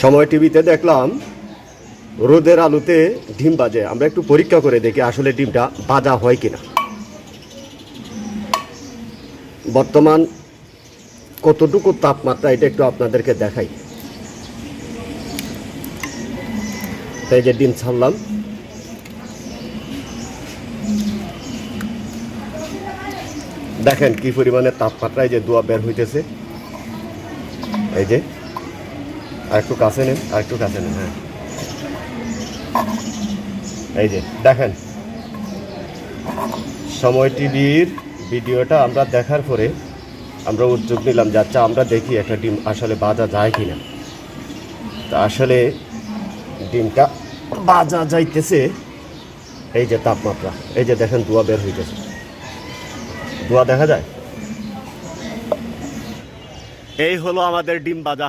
সময় টিভিতে দেখলাম রোদের আলুতে ডিম বাজে। আমরা একটু পরীক্ষা করে দেখি আসলে ডিমটা বাজা হয় কিনা। বর্তমান কতটুকু তাপমাত্রা, এটা একটু আপনাদেরকে দেখাই। এই যে ডিম ছাড়লাম। দেখেন কি পরিমাণে তাপমাত্রায় যে দোয়া বের হইতেছে। এই যে আর একটু কাছে নেন আর একটু কাছে নেন হ্যাঁ। এই যে, দেখেন। সময় টিভির ভিডিওটা আমরা দেখার পরে আমরা উদ্যোগ নিলাম যে আচ্ছা আমরা দেখি একটা ডিম আসলে বাজা যায় কিনা। তা আসলে ডিমটা বাজা যাইতেছে, এই যে তাপমাত্রা, এই যে দেখেন ধোয়া বের হইতেছে। ধোয়া দেখা যায়? এই হলো আমাদের ডিম বাজা।